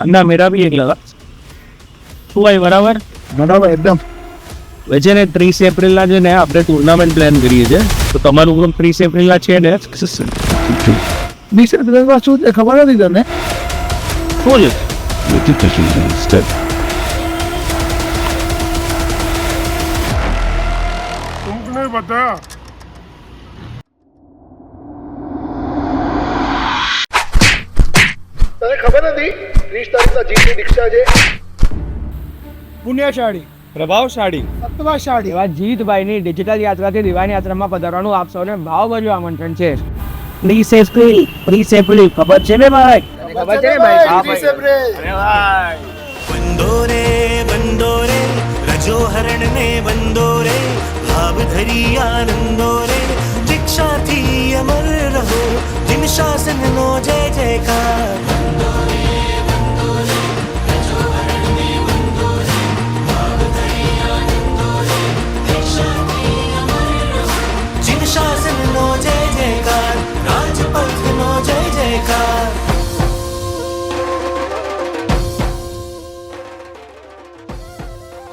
अंडा मेरा भी एक लगा શું ભાઈ બરાબર બરાબર એકદમ હવે છે ને ત્રીસ એપ્રિલના છે ને આપણે ટુર્નામેન્ટ પ્લાન કરીએ છીએ તો તમારું ગ્રુપ ત્રીસ એપ્રિલના છે ને વીસ એપ્રિલમાં શું છે ખબર નથી તને શું છે तुमने ખબર નથી? ત્રીસ તારીખના જીતની દીક્ષા છે. પુણ્યશાળી પ્રભાવશાળી. સત્વશાળી. એવા જીતભાઈની ડિજિટલ યાત્રાથી દિવાની યાત્રામાં પધારવાનું આપ સૌને ભાવભર્યું આમંત્રણ છે. ત્રીસ એપ્રિલ ત્રીસ એપ્રિલ ખબર છે ને ભાઈ? ખબર છે ભાઈ હા ત્રીસ ભાઈ? એપ્રિલ બંદો રે બંદો રે રજો હરણ ને બંદો રે ભાવ ધરી આનંદો રે